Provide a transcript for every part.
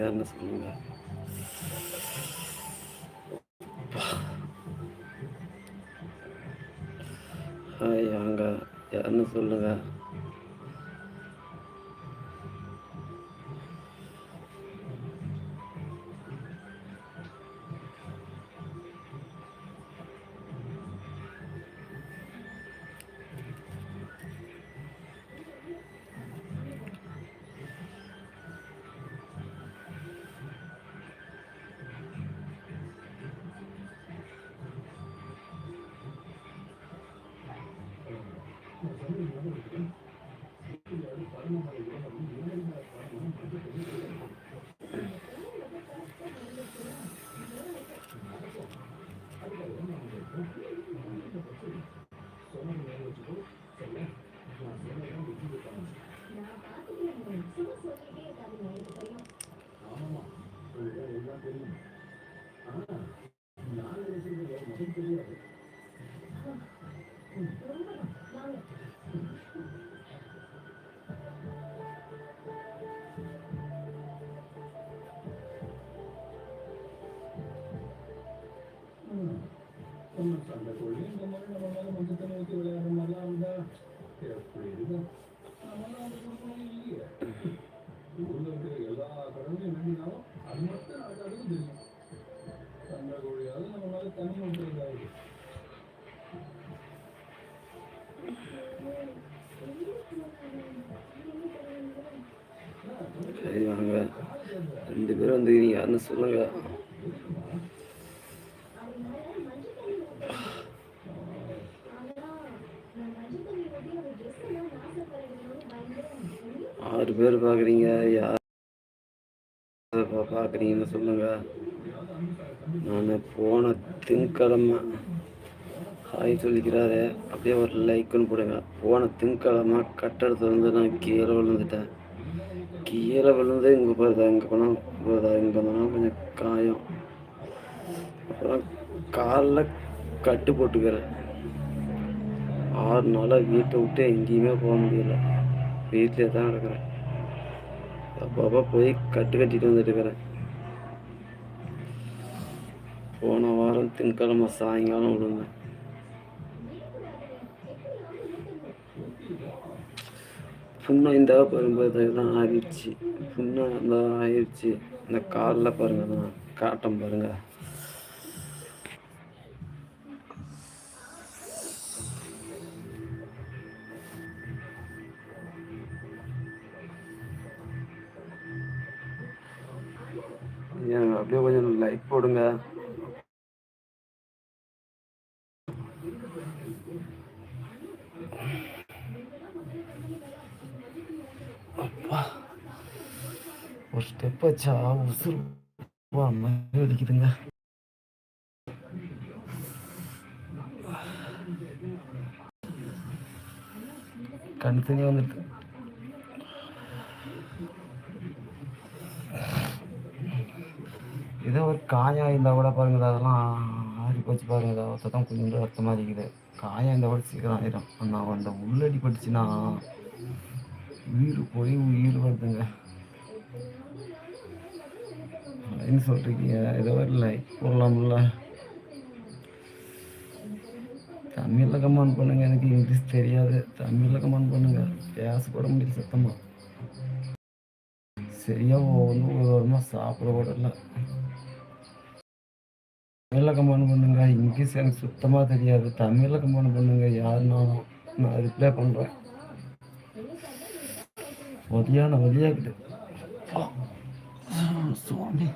யாருன்னு சொல்லுங்க. ஹாய் வாங்க யாருன்னு சொல்லுங்க சண்டை கோழி இந்த மாதிரி நம்ம மேலே மஞ்சள் தண்ணி ஊற்றி விளையாடுற மாதிரிலாம் இருந்தா எப்படி இருக்கும் நம்மளாம் அந்த குடும்பம் இல்லையே ஊர்ல இருக்கிற எல்லா கடவுளையும் வேண்டினாலும் அது மட்டும் நடக்காதுன்னு தெரியும் சண்டை கோழியாவது நம்ம மேலே தண்ணி ஊற்றுறதாகுது சரி வாங்க. ரெண்டு பேரும் வந்துக்கிறீங்க யாருன்னு சொல்லுங்க. ஆறு பேர் பார்க்குறீங்க யார் பார்க்குறீங்கன்னு சொல்லுங்க. நான் போன திங்கக்கிழமை ஹாய் சொல்லிக்கிறாரு. அப்படியே ஒரு லைக்குன்னு போடுங்க. போன திங்கக்கிழமை கட்டடத்துல வந்து நான் கீழே விழுந்துட்டேன். கீழே விழுந்து இங்கே போகிறதா இங்கே போனால் போகிறதா இங்கே போனால் கொஞ்சம் காயம். அப்புறம் காலில் கட்டு போட்டுக்கிறேன். ஆறு நாளாக வீட்டை விட்டு எங்கேயுமே போக முடியல. வீட்டிலே தான் இருக்கிறேன் அப்பப்போ போய் கட்டு கட்டிட்டு வந்துட்டு இருக்கிறேன். போன வாரம் திங்கக்கிழமை சாயங்காலம் விழுந்தேன். புண்ணை இந்த வரும்போது தான் ஆயிடுச்சு புண்ணை அந்த ஆயிடுச்சு இந்த காலில் பாருங்க தான் காட்டம் பாருங்கள் அப்படியே கொஞ்சம் லைட் போடுங்க. அப்பா ஒரு ஸ்டெப் வச்சா உசுறு மாதிரி வலிக்குதுங்க கண் தண்ணி வந்துட்டு ஏதோ ஒரு காயம் இருந்தால் கூட பாருங்கள் அதெல்லாம் ஆறி போச்சு பாருங்க இதை சத்தம் கொஞ்சம் ரத்தமாக இருக்குது. காயம் இருந்தால் கூட சீக்கிரம் ஆயிடும் ஆனால் அந்த உள்ளடி பட்டுச்சுன்னா உயிர் போய் உயிர் வருதுங்க. என்ன சொல்கிறீங்க ஏதோ ஒரு லைக் போடலாம்ல. தமிழில் கமெண்ட் பண்ணுங்க எனக்கு இங்கிலீஷ் தெரியாது. தமிழில் கமெண்ட் பண்ணுங்க. பேச கூட முடியல சத்தமாக சரியாக ஒவ்வொன்றும் ஒரு வாரமாக சாப்பிட கூட இல்லை. தமிழில் கமெண்ட் பண்ணுங்க. இங்கிலீஷ் எனக்கு சுத்தமாக தெரியாது. தமிழில் கமெண்ட் பண்ணுங்க. யாருனாலும் நான் ரிப்ளை பண்ணுறேன் வழியான வழியாக்குது சுவாமி.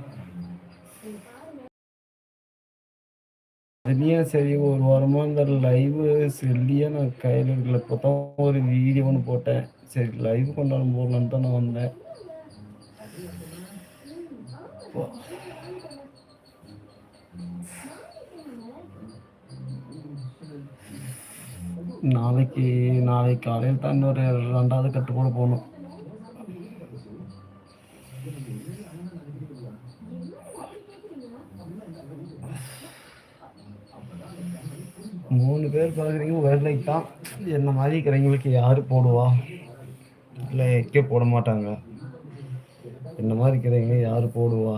அதுலேயும் சரி ஒரு வாரமாக இந்த லைவு செல்லியே நான் கையில் இருக்கல இப்போ தான் ஒரு வீடியோ ஒன்று போட்டேன். சரி லைவ் கொண்டாடும் போடலான்னு தான் நான் வந்தேன் அப்பா. நாளைக்கு நாளைக்கு காலையில் தான் இன்னொரு ரெண்டாவது கட்டு கூட போகணும் மூணு பேர் பார்க்குறீங்க ஒரு லைக் தான். என்ன மாதிரி இருக்கிறவங்களுக்கு யார் போடுவா? இல்லை எக்கே போட மாட்டாங்க. என்ன மாதிரி இருக்கிறவங்க யார் போடுவா?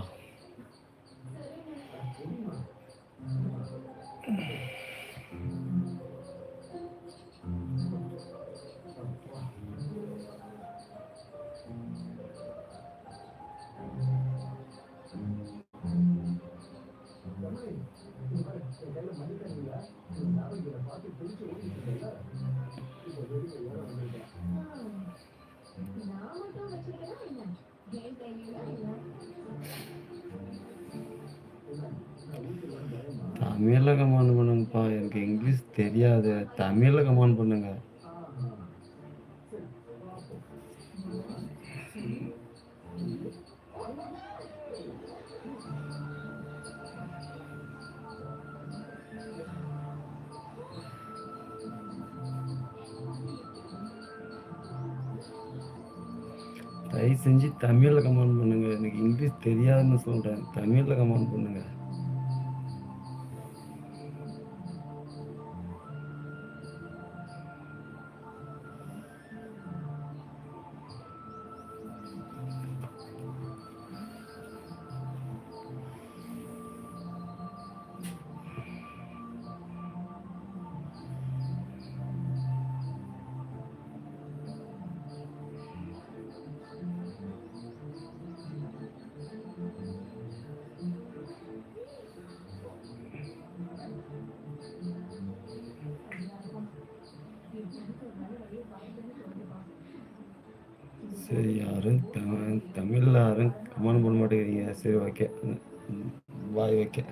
தமிழில் கமெண்ட் பண்ணுங்கப்பா எனக்கு இங்கிலீஷ் தெரியாது. தமிழில் கமெண்ட் பண்ணுங்க. தயவு செஞ்சு தமிழில் கமெண்ட் பண்ணுங்க. எனக்கு இங்கிலீஷ் தெரியாதுன்னு சொல்கிறேன் தமிழில் கமெண்ட் பண்ணுங்க. சரி யாரும் தமிழ் தமிழில் யாரும் கமெண்ட் பண்ண மாட்டேங்கிறீங்க சரி ஓகே பாய் ஓகே